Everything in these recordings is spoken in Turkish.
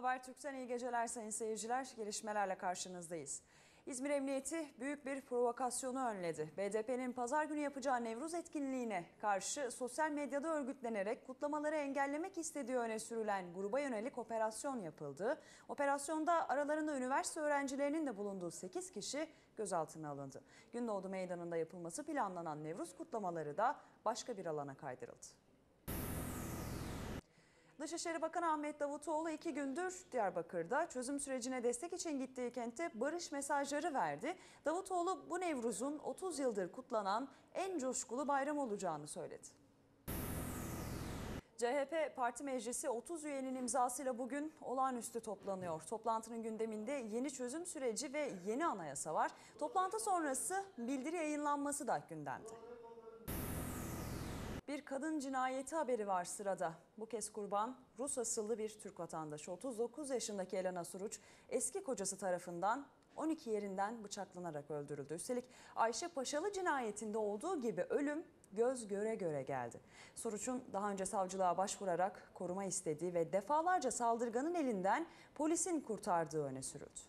Habertürk'ten iyi geceler sayın seyirciler. Gelişmelerle karşınızdayız. İzmir Emniyeti büyük bir provokasyonu önledi. BDP'nin pazar günü yapacağı Nevruz etkinliğine karşı sosyal medyada örgütlenerek kutlamaları engellemek istediği öne sürülen gruba yönelik operasyon yapıldı. Operasyonda aralarında üniversite öğrencilerinin de bulunduğu 8 kişi gözaltına alındı. Gündoğdu Meydanı'nda yapılması planlanan Nevruz kutlamaları da başka bir alana kaydırıldı. Dışişleri Bakanı Ahmet Davutoğlu iki gündür Diyarbakır'da çözüm sürecine destek için gittiği kente barış mesajları verdi. Davutoğlu bu Nevruz'un 30 yıldır kutlanan en coşkulu bayram olacağını söyledi. CHP Parti Meclisi 30 üyenin imzasıyla bugün olağanüstü toplanıyor. Toplantının gündeminde yeni çözüm süreci ve yeni anayasa var. Toplantı sonrası bildiri yayınlanması da gündemde. Bir kadın cinayeti haberi var sırada. Bu kez kurban Rus asıllı bir Türk vatandaşı. 39 yaşındaki Elena Suruç eski kocası tarafından 12 yerinden bıçaklanarak öldürüldü. Üstelik Ayşe Paşalı cinayetinde olduğu gibi ölüm göz göre göre geldi. Suruç'un daha önce savcılığa başvurarak koruma istediği ve defalarca saldırganın elinden polisin kurtardığı öne sürüldü.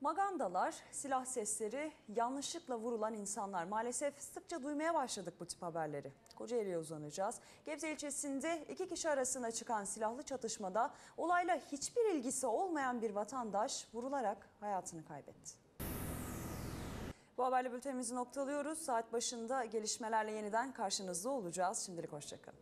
Magandalar, silah sesleri, yanlışlıkla vurulan insanlar. Maalesef sıkça duymaya başladık bu tip haberleri. Kocaeli'ye uzanacağız. Gebze ilçesinde iki kişi arasında çıkan silahlı çatışmada olayla hiçbir ilgisi olmayan bir vatandaş vurularak hayatını kaybetti. Bu haberle bültenimizi noktalıyoruz. Saat başında gelişmelerle yeniden karşınızda olacağız. Şimdilik hoşçakalın.